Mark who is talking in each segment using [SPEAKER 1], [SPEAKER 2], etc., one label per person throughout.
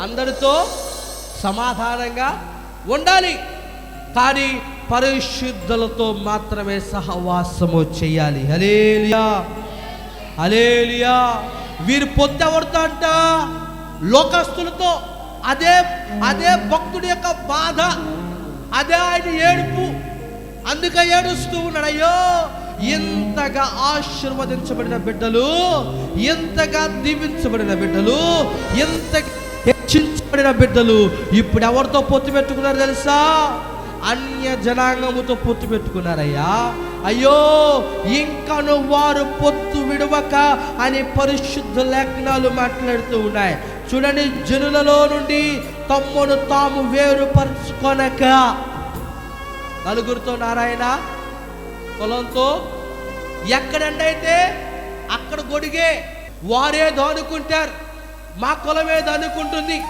[SPEAKER 1] అందరితో సమాధానంగా ఉండాలి. కానీ పరిశుద్ధులతో మాత్రమే సహవాసము చేయాలి. హలేలియా హలేలియా వీరు పొత్తెవరితో అంట? లోకస్తులతో. అదే అదే భక్తుడి యొక్క బాధ. అదే ఆయన ఏడుపు. అందుకే ఏడుస్తూ ఉన్నాడు. అయ్యో ఇంతగా ఆశీర్వదించబడిన బిడ్డలు ఇంతగా దీవించబడిన బిడ్డలు ఎంత రక్షించబడిన బిడ్డలు ఇప్పుడు ఎవరితో పొత్తు పెట్టుకున్నారు తెలుసా? అన్య జనాంగముతో పొత్తు పెట్టుకున్నారయ్యా. అయ్యో ఇంకను వారు పొత్తు విడవక అని పరిశుద్ధ లేఖనాలు మాట్లాడుతూ ఉన్నాయి. చూడండి జనులలో నుండి తమ్మును తాము వేరుపరుచుకొనక నలుగురితో నారాయణ పొలంతో ఎక్కడండైతే అయితే అక్కడ గొడిగే వారేదో అనుకుంటారు మా కులం ఏదో అనుకుంటుంది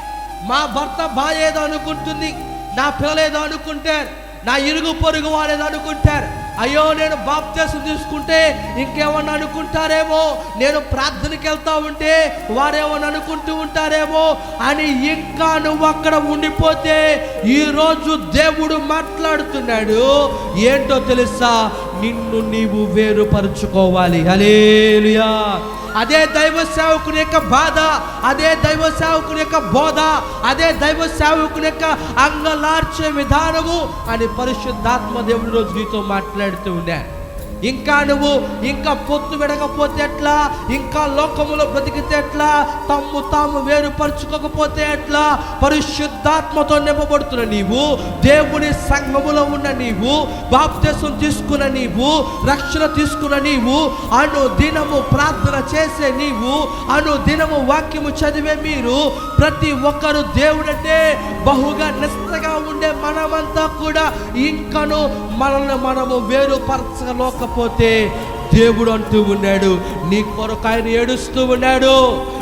[SPEAKER 1] మా భర్త భార్య ఏదో అనుకుంటుంది నా పిల్లలు ఏదో అనుకుంటారు నా ఇరుగు పొరుగు వారు ఏదో అనుకుంటారు. అయ్యో నేను బాప్తీసం తీసుకుంటే ఇంకేమన్నా అనుకుంటారేమో? నేను ప్రార్థనకి వెళ్తా ఉంటే వారేమన్నా అనుకుంటూ ఉంటారేమో? అని ఇంకా నువ్వు అక్కడ ఉండిపోతే ఈరోజు దేవుడు మాట్లాడుతున్నాడు. ఏంటో తెలుసా? నిన్ను నీవు వేరుపరుచుకోవాలి. హలేలుయా అదే దైవ సేవకుని యొక్క బాధ అదే దైవ సేవకుని యొక్క బోధ అదే దైవ సేవకుని యొక్క అంగలార్చే విధానము అని పరిశుద్ధాత్మ దేవుడి రోజు నీతో మాట్లాడుతూ ఉన్నా ఇంకా నువ్వు ఇంకా పొత్తు విడకపోతే ఎట్లా? ఇంకా లోకములో బ్రతికితే ఎట్లా? తమ్ము తాము వేరుపరుచుకోకపోతే ఎట్లా? పరిశుద్ధాత్మతో నింపబడుతున్న నీవు దేవుని సంఘములో ఉన్న నీవు బాప్తేశం తీసుకున్న నీవు రక్షణ తీసుకున్న నీవు అను దినము ప్రార్థన చేసే నీవు అను దినము వాక్యము చదివే మీరు ప్రతి ఒక్కరు దేవుడంటే బహుగా నిష్టగా ఉండే మనమంతా కూడా ఇంకను మనల్ని మనము కాకపోతే దేవుడు అంటూ ఉన్నాడు నీ కొరకు ఆయన ఏడుస్తూ ఉన్నాడు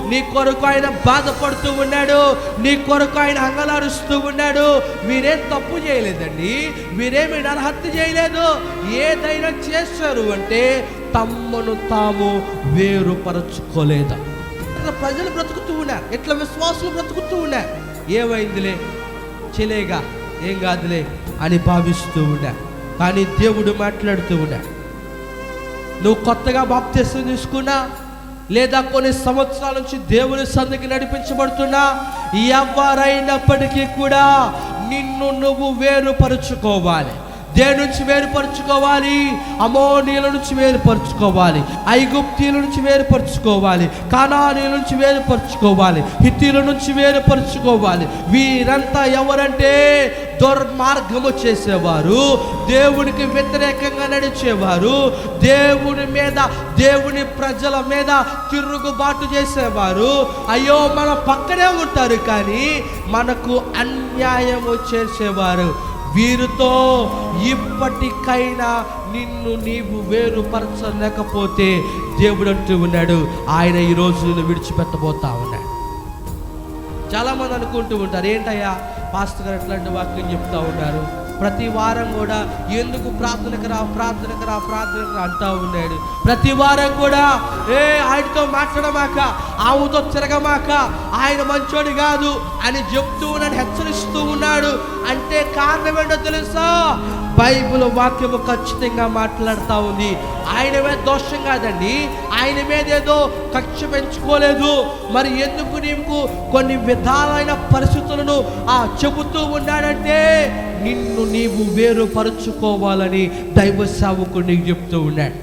[SPEAKER 1] నీ కొరకు ఆయన బాధపడుతూ ఉన్నాడు నీ కొరకు ఆయన అంగలారుస్తూ ఉన్నాడు. మీరేం తప్పు చేయలేదండి మీరేమి నరహత్య చేయలేదు. ఏదైనా చేశారు అంటే తమ్మును తాము వేరుపరచుకోలేదు. ప్రజలు బ్రతుకుతూ ఉన్నారు ఇట్లా విశ్వాసులు బ్రతుకుతూ ఉన్నారు. ఏమైందిలే? చెలేగా ఏం కాదులే అని భావిస్తూ ఉన్నారు. కానీ దేవుడు మాట్లాడుతూ ఉన్నాడు నువ్వు కొత్తగా బాప్తీసం తీసుకున్నా లేదా కొన్ని సంవత్సరాల నుంచి దేవుని సందికి నడిపించబడుతున్నా ఎవరైనప్పటికీ కూడా నిన్ను నువ్వు వేరుపరుచుకోవాలి. దేని నుంచి వేరుపరుచుకోవాలి. అమోనీల నుంచి వేరుపరుచుకోవాలి. ఐగుప్తీల నుంచి వేరుపరుచుకోవాలి. కణానీల నుంచి వేరుపరుచుకోవాలి. హితీల నుంచి వేరుపరుచుకోవాలి. వీరంతా ఎవరంటే దుర్మార్గము చేసేవారు. దేవునికి వ్యతిరేకంగా నడిచేవారు. దేవుని మీద దేవుని ప్రజల మీద తిరుగుబాటు చేసేవారు. అయ్యో మన పక్కనే ఉంటారు కానీ మనకు అన్యాయము చేసేవారు. వీరితో ఇప్పటికైనా నిన్ను నీవు వేరుపరచలేకపోతే దేవుడు అంటూ ఉన్నాడు ఆయన ఈ నిన్ను విడిచిపెట్టబోతా ఉన్నాడు. చాలా మంది అనుకుంటూ ఉంటారు ఏంటయ్యా పాస్టర్ గారు ఎట్లాంటి వాక్యం చెప్తా ఉన్నారు. ప్రతి వారం కూడా ఎందుకు ప్రార్థనకు రా ప్రార్థనకు రా ప్రార్థనకు రా అంటా ఉన్నాడు. ప్రతి వారం కూడా ఏ ఆయనతో మాట్లాడమాక ఆవుతో తిరగమాక ఆయన మంచోడు కాదు అని చెప్తూ ఉన్నాడు హెచ్చరిస్తూ ఉన్నాడు. అంటే కారణం ఏంటో తెలుసా? బైబిల్ వాక్యము ఖచ్చితంగా మాట్లాడుతూ ఉంది ఆయన మీద దోషం కాదండి. ఆయన మీద ఏదో కక్ష పెంచుకోలేదు. మరి ఎందుకు నీకు కొన్ని విధాలైన పరిస్థితులను ఆ చెబుతూ ఉన్నాడంటే నిన్ను నీవు వేరుపరుచుకోవాలని దైవ సేవకుడు నీకు చెప్తూ ఉన్నాడు.